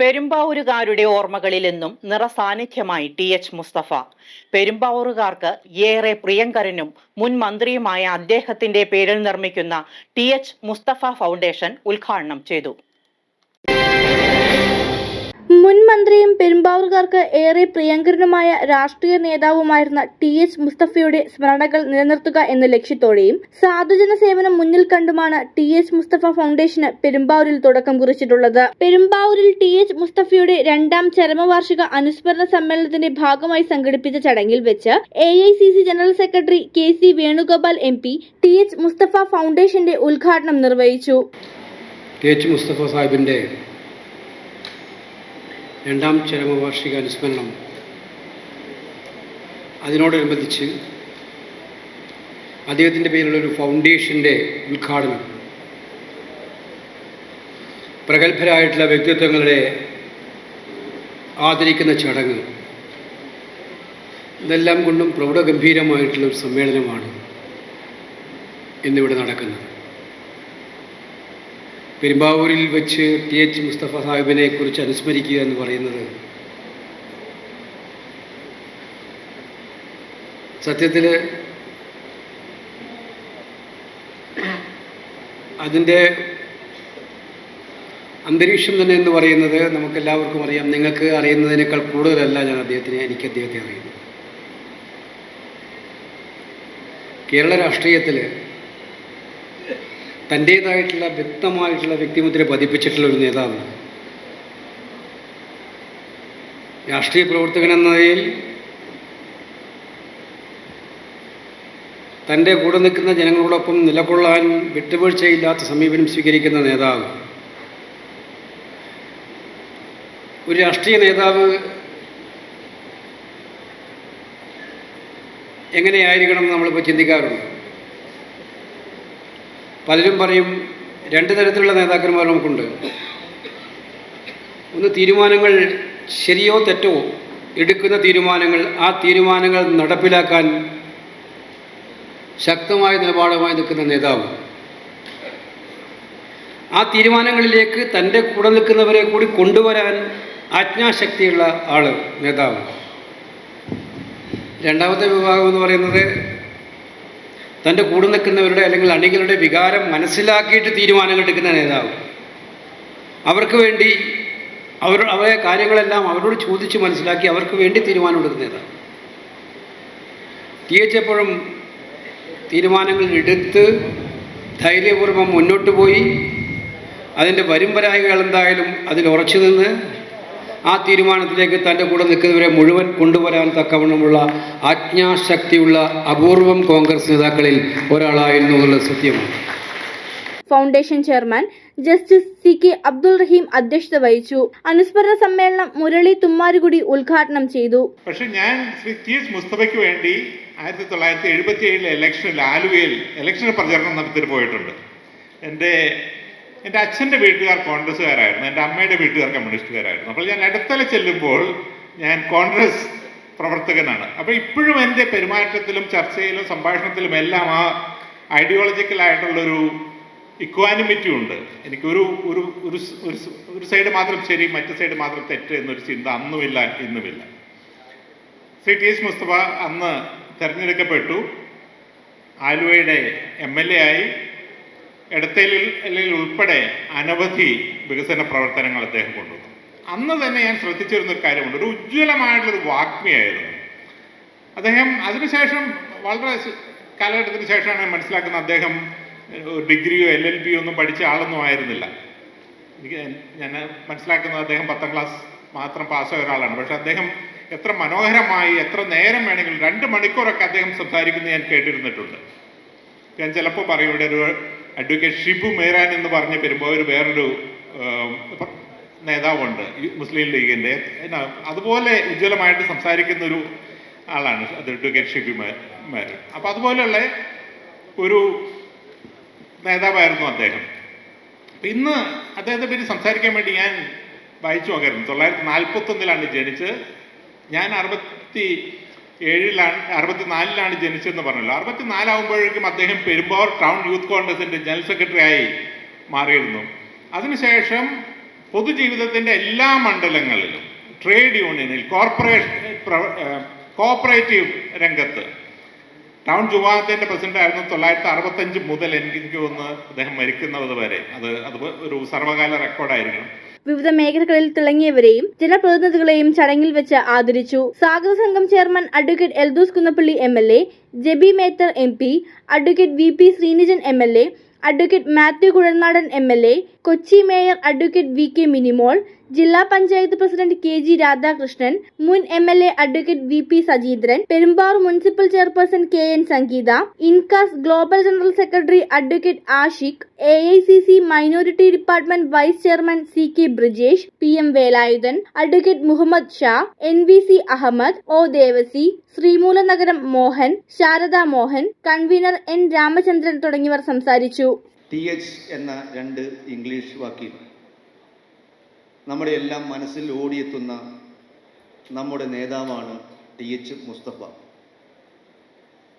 പെരുമ്പാവൂരുകാരുടെ ഓർമ്മകളിൽ നിറസാന്നിധ്യമായി T H Mustafa. പെരുമ്പാവൂരുകാർക്ക് ഏറെ പ്രിയങ്കരനും മുൻ മന്ത്രിയുമായ അദ്ദേഹത്തിന്റെ പേരിൽ നിർമ്മിക്കുന്ന ടി എച്ച് മുസ്തഫ ഫൗണ്ടേഷൻ ഉദ്ഘാടനം ചെയ്തു. മന്ത്രിയും പെരുമ്പാവൂർക്കാർക്ക് ഏറെ പ്രിയങ്കരനുമായ രാഷ്ട്രീയ നേതാവുമായിരുന്ന ടി എച്ച് മുസ്തഫയുടെ സ്മരണകൾ നിലനിർത്തുക എന്ന ലക്ഷ്യത്തോടെയും സാധുജന സേവനം മുന്നിൽ കണ്ടുമാണ് ടി എച്ച് മുസ്തഫ ഫൗണ്ടേഷന് പെരുമ്പാവൂരിൽ തുടക്കം കുറിച്ചിട്ടുള്ളത്. പെരുമ്പാവൂരിൽ ടി എച്ച് മുസ്തഫയുടെ രണ്ടാം ചരമവാർഷിക അനുസ്മരണ സമ്മേളനത്തിന്റെ ഭാഗമായി സംഘടിപ്പിച്ച ചടങ്ങിൽ വെച്ച് A I C C general secretary K C Venugopal M P T H Mustafa ഫൗണ്ടേഷന്റെ ഉദ്ഘാടനം നിർവഹിച്ചു. ടി എച്ച് മുസ്തഫ സാഹിബിന്റെ രണ്ടാം ചരമവാർഷിക അനുസ്മരണം. അതിനോടനുബന്ധിച്ച് അദ്ദേഹത്തിന്റെ പേരിലുള്ള ഒരു ഫൗണ്ടേഷന്റെ ഉദ്ഘാടനം. പ്രഗത്ഭരായിട്ടുള്ള വ്യക്തിത്വങ്ങളുടെ ആദരിക്കുന്ന ചടങ്ങ്. ഇതെല്ലാം കൊണ്ടും പ്രൗഢഗംഭീരമായിട്ടുള്ള ഒരു സമ്മേളനമാണ് ഇന്നിവിടെ നടക്കുന്നത്. പെരുമ്പാവൂരിൽ വെച്ച് ടി എച്ച് മുസ്തഫ സാഹിബിനെ കുറിച്ച് അനുസ്മരിക്കുക എന്ന് പറയുന്നത് സത്യത്തിൽ അതിന്റെ അന്തരീക്ഷം തന്നെ എന്ന് പറയുന്നത് നമുക്കെല്ലാവർക്കും അറിയാം. നിങ്ങൾക്ക് അറിയുന്നതിനേക്കാൾ കൂടുതലല്ല ഞാൻ അദ്ദേഹത്തിനെ എനിക്ക് അദ്ദേഹത്തെ അറിയുന്നത്. കേരള രാഷ്ട്രീയത്തിൽ തന്റേതായിട്ടുള്ള വ്യക്തമായിട്ടുള്ള വ്യക്തിമുദ്ര പതിപ്പിച്ചിട്ടുള്ള ഒരു നേതാവ്. രാഷ്ട്രീയ പ്രവർത്തകൻ എന്ന നിലയിൽ തന്റെ കൂടെ നിൽക്കുന്ന ജനങ്ങളോടൊപ്പം നിലകൊള്ളാൻ വിട്ടുവീഴ്ചയില്ലാത്ത സമീപനം സ്വീകരിക്കുന്ന നേതാവ്. ഒരു രാഷ്ട്രീയ നേതാവ് എങ്ങനെയായിരിക്കണം നമ്മളിപ്പോൾ ചിന്തിക്കാറുണ്ട്. പലരും പറയും രണ്ട് തരത്തിലുള്ള നേതാക്കന്മാർ നമുക്കുണ്ട്. ഒന്ന് തീരുമാനങ്ങൾ ശരിയോ തെറ്റോ എടുക്കുന്ന തീരുമാനങ്ങൾ ആ തീരുമാനങ്ങൾ നടപ്പിലാക്കാൻ ശക്തമായ നിലപാടുമായി നിൽക്കുന്ന നേതാവ്. ആ തീരുമാനങ്ങളിലേക്ക് തന്റെ കൂടെ നിൽക്കുന്നവരെ കൂടി കൊണ്ടുവരാൻ ആജ്ഞാശക്തിയുള്ള ആൾ നേതാവ്. രണ്ടാമത്തെ വിഭാഗം എന്ന് പറയുന്നത് തന്റെ കൂടെ നിൽക്കുന്നവരുടെ അല്ലെങ്കിൽ അണികളുടെ വികാരം മനസ്സിലാക്കിയിട്ട് തീരുമാനങ്ങൾ എടുക്കുന്ന നേതാവ്. അവർക്ക് വേണ്ടി അവർ അവരെ കാര്യങ്ങളെല്ലാം അവരോട് ചോദിച്ച് മനസ്സിലാക്കി അവർക്ക് വേണ്ടി തീരുമാനം എടുക്കുന്ന നേതാവ്. എപ്പോഴും തീരുമാനങ്ങൾ എടുത്ത് ധൈര്യപൂർവം മുന്നോട്ട് പോയി. അതിന്റെ വരുംപരായികൾ എന്തായാലും അതിൽ ഉറച്ചു നിന്ന് ആ തീരുമാനത്തിലേക്ക് തന്റെ കൂടെ നിൽക്കുന്നവരെ മുഴുവൻ കൊണ്ടുവരാൻ തക്കവണ്ണമുള്ള ആജ്ഞാശക്തിയുള്ള അപൂർവം കോൺഗ്രസ് നേതാക്കളിൽ ഒരാളായിരുന്നു എന്നുള്ള സത്യമാണ് foundation chairman justice C K Abdul Rahim അധ്യക്ഷത വഹിച്ചു. അനുസ്മരണ സമ്മേളനം മുരളി തുമ്മാരുകുടി ഉദ്ഘാടനം ചെയ്തു. പക്ഷെ ഞാൻ ശ്രീ ടി എച്ച് മുസ്തഫയ്ക്ക് വേണ്ടി ആയിരത്തി തൊള്ളായിരത്തി എഴുപത്തി ഏഴിലെ ഇലക്ഷനിൽ ആലുവയിൽ ഇലക്ഷൻ പ്രചരണം നടത്തിയിട്ട് പോയിട്ടുണ്ട്. എന്റെ എന്റെ അച്ഛന്റെ വീട്ടുകാർ കോൺഗ്രസ്സുകാരായിരുന്നു എന്റെ അമ്മയുടെ വീട്ടുകാർ കമ്മ്യൂണിസ്റ്റുകാരായിരുന്നു. അപ്പോൾ ഞാൻ അടുത്തല ചെല്ലുമ്പോൾ ഞാൻ കോൺഗ്രസ് പ്രവർത്തകനാണ്. അപ്പോൾ ഇപ്പോഴും എന്റെ പെരുമാറ്റത്തിലും ചർച്ചയിലും സംഭാഷണത്തിലും എല്ലാം ആ ഐഡിയോളജിക്കലായിട്ടുള്ളൊരു ഇക്വാനിമിറ്റി ഉണ്ട്. എനിക്കൊരു ഒരു ഒരു ഒരു സൈഡ് മാത്രം ശരി മറ്റു സൈഡ് മാത്രം തെറ്റ് എന്നൊരു ചിന്ത അന്നുമില്ല ഇന്നുമില്ല. ശ്രീ ടി എസ് മുസ്തഫ അന്ന് തിരഞ്ഞെടുക്കപ്പെട്ടു. ആലുവയുടെ എം എൽ എ ആയി. എടത്തേലിൽ ഉൾപ്പെടെ അനവധി വികസന പ്രവർത്തനങ്ങൾ അദ്ദേഹം കൊണ്ടുവന്നു. അന്ന് തന്നെ ഞാൻ ശ്രദ്ധിച്ചിരുന്ന ഒരു കാര്യമുണ്ട്. ഒരു ഉജ്ജ്വലമായിട്ടുള്ളൊരു വാഗ്മിയായിരുന്നു. അദ്ദേഹം അതിനുശേഷം വളരെ കാലഘട്ടത്തിന് ശേഷമാണ് മനസ്സിലാക്കുന്നത് അദ്ദേഹം ഡിഗ്രിയോ എൽ എൽ ബിയോ ഒന്നും പഠിച്ച ആളൊന്നും ആയിരുന്നില്ല. എനിക്ക് ഞാൻ മനസ്സിലാക്കുന്നത് അദ്ദേഹം പത്താം ക്ലാസ് മാത്രം പാസ്സായ ഒരാളാണ്. പക്ഷെ അദ്ദേഹം എത്ര മനോഹരമായി എത്ര നേരം വേണമെങ്കിലും രണ്ട് മണിക്കൂറൊക്കെ അദ്ദേഹം സംസാരിക്കുന്നത് ഞാൻ കേട്ടിരുന്നിട്ടുണ്ട്. ഞാൻ ചിലപ്പോൾ പറയും ഇവിടെ ഒരു അഡ്വക്കേറ്റ് ഷിബു മേരാൻ എന്ന് പറഞ്ഞ പെരുമ്പാവൂർ വേറൊരു നേതാവുണ്ട് മുസ്ലിം ലീഗിന്റെ അതുപോലെ ഉജ്ജ്വലമായിട്ട് സംസാരിക്കുന്ന ഒരു ആളാണ് അത് അഡ്വക്കേറ്റ് ഷിബു മേരൻ. അപ്പം അതുപോലെയുള്ള ഒരു നേതാവായിരുന്നു അദ്ദേഹം. ഇന്ന് അദ്ദേഹത്തെ പറ്റി സംസാരിക്കാൻ വേണ്ടി ഞാൻ വായിച്ചു നോക്കായിരുന്നു തൊള്ളായിരത്തി നാൽപ്പത്തൊന്നിലാണ് ജനിച്ച് ഞാൻ അറുപത്തി ഏഴിലാണ് അറുപത്തിനാലിലാണ് ജനിച്ചതെന്ന് പറഞ്ഞല്ലോ. അറുപത്തിനാലാവുമ്പോഴേക്കും അദ്ദേഹം പെരുമ്പാവൂർ ടൗൺ യൂത്ത് കോൺഗ്രസിന്റെ ജനറൽ സെക്രട്ടറി ആയി മാറിയിരുന്നു. അതിനുശേഷം പൊതുജീവിതത്തിന്റെ എല്ലാ മണ്ഡലങ്ങളിലും ട്രേഡ് യൂണിയനിൽ കോർപ്പറേഷൻ കോപ്പറേറ്റീവ് രംഗത്ത് ടൗൺ ജുമാഅത്തിന്റെ പ്രസിഡന്റ് ആയിരുന്നു തൊള്ളായിരത്തി അറുപത്തഞ്ച് മുതൽ എനിക്ക് ഒന്ന് അദ്ദേഹം മരിക്കുന്നത് വരെ. അത് അത് ഒരു സർവകാല റെക്കോർഡായിരിക്കണം. വിവിധ മേഖലകളിൽ തിളങ്ങിയവരെയും ജനപ്രതിനിധികളെയും ചടങ്ങിൽ വെച്ച് ആദരിച്ചു. സാഗർ സംഘം chairman advocate Eldhose Kunnappilly M L A Jebi Mather M P advocate V P Sreenijan M L A advocate Mathew Kuzhalnadan M L A Kochi mayor advocate V K Minimol ജില്ലാ panchayat president K G Radhakrishnan മുൻ M L A advocate V P Sajeendran Perumbavoor municipal chairperson K N Sangeetha Incas global general secretary advocate Ashiq A I C C minority department vice chairman C K Brijesh P M Velayudhan advocate Muhammad Shah N V C Ahammed O Devassy Sreemoolanagaram Mohan Sarada Mohan convener N Ramachandran തുടങ്ങിയവർ സംസാരിച്ചു. T H എന്ന രണ്ട് English വാക്കിൽ നമ്മുടെ എല്ലാം മനസ്സിൽ ഓടിയെത്തുന്ന നമ്മുടെ നേതാവാണ് ടി എച്ച് മുസ്തഫ.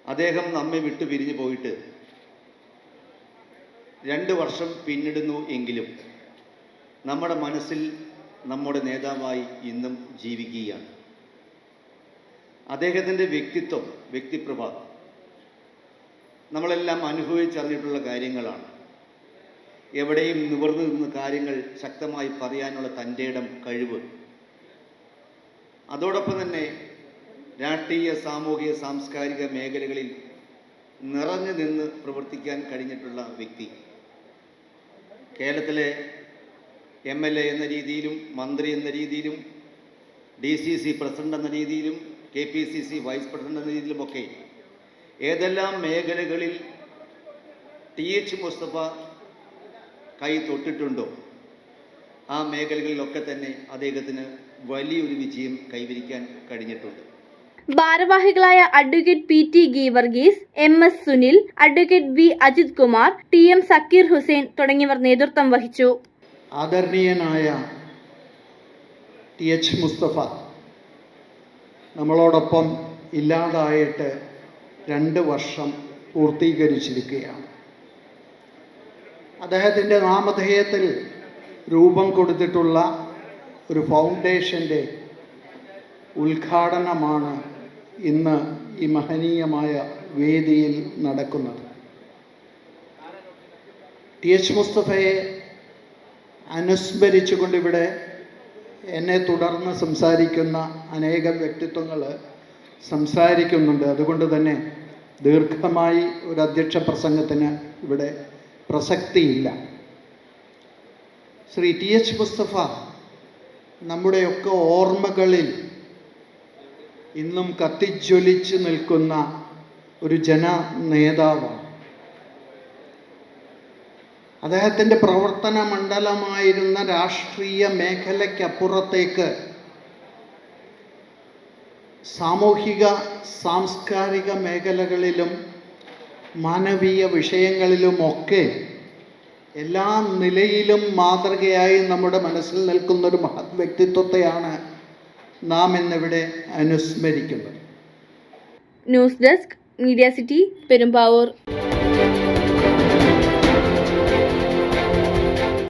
അദ്ദേഹം നമ്മെ വിട്ടു പിരിഞ്ഞു പോയിട്ട് രണ്ട് വർഷം പിന്നിടുന്നു എങ്കിലും നമ്മുടെ മനസ്സിൽ നമ്മുടെ നേതാവായി ഇന്നും ജീവിക്കുകയാണ്. അദ്ദേഹത്തിന്റെ വ്യക്തിത്വം വ്യക്തിപ്രഭ നമ്മളെല്ലാം അനുഭവിച്ചറിഞ്ഞിട്ടുള്ള കാര്യങ്ങളാണ്. എവിടെയും നിവർന്നു നിന്ന് കാര്യങ്ങൾ ശക്തമായി പറയാനുള്ള തന്റെ ഇടം കഴിവ്. അതോടൊപ്പം തന്നെ രാഷ്ട്രീയ സാമൂഹിക സാംസ്കാരിക മേഖലകളിൽ നിറഞ്ഞു നിന്ന് പ്രവർത്തിക്കാൻ കഴിഞ്ഞിട്ടുള്ള വ്യക്തി. കേരളത്തിലെ എം എൽ എ എന്ന രീതിയിലും മന്ത്രി എന്ന രീതിയിലും ഡി സി സി പ്രസിഡന്റ് എന്ന രീതിയിലും K P C C vice president എന്ന രീതിയിലുമൊക്കെ ഏതെല്ലാം മേഖലകളിൽ ടി എച്ച് മുസ്തഫ കൈ തൊട്ടിട്ടുണ്ടോ? ആ മേഖലകളിലൊക്കെ തന്നെ അദ്ദേഹത്തിന് വലിയൊരു വിജയം കൈവരിക്കാൻ കഴിഞ്ഞിട്ടുണ്ട്. ഭാരവാഹികളായ advocate P T Geevarghese M S Sunil advocate V Ajith Kumar T M Zakir Hussain തുടങ്ങിയവർ നേതൃത്വം വഹിച്ചു. ആദരണീയനായ ടി എച്ച് മുസ്തഫ നമ്മളോടൊപ്പം ഇല്ലാതായിട്ട് രണ്ട് വർഷം പൂർത്തീകരിച്ചിരിക്കുകയാണ്. അദ്ദേഹത്തിന്റെ നാമധേയത്തിൽ രൂപം കൊടുത്തിട്ടുള്ള ഒരു ഫൗണ്ടേഷന്റെ ഉദ്ഘാടനമാണ് ഇന്ന് ഈ മഹനീയമായ വേദിയിൽ നടക്കുന്നത്. ടി എച്ച് മുസ്തഫയെ അനുസ്മരിച്ചുകൊണ്ട് ഇവിടെ എന്നെ തുടർന്ന് സംസാരിക്കുന്ന അനേകം വ്യക്തിത്വങ്ങൾ സംസാരിക്കുന്നുണ്ട്. അതുകൊണ്ട് തന്നെ ദീർഘമായി ഒരു അധ്യക്ഷ പ്രസംഗത്തിന് ഇവിടെ പ്രസക്തിയില്ല. ശ്രീ ടി എച്ച് മുസ്തഫ നമ്മുടെയൊക്കെ ഓർമ്മകളിൽ ഇന്നും കത്തിജ്വലിച്ച് നിൽക്കുന്ന ഒരു ജന നേതാവാണ്. അദ്ദേഹത്തിന്റെ പ്രവർത്തന മണ്ഡലമായിരുന്ന രാഷ്ട്രീയ മേഖലയ്ക്കപ്പുറത്തേക്ക് സാമൂഹിക സാംസ്കാരിക മേഖലകളിലും മാനവീയ വിഷയങ്ങളിലുമൊക്കെ എല്ലാ നിലയിലും മാതൃകയായി നമ്മുടെ മനസ്സിൽ നിൽക്കുന്നൊരു മഹത് വ്യക്തിത്വത്തെയാണ് നാം ഇന്നിവിടെ അനുസ്മരിക്കുന്നത്. News desk media city Perumbavoor.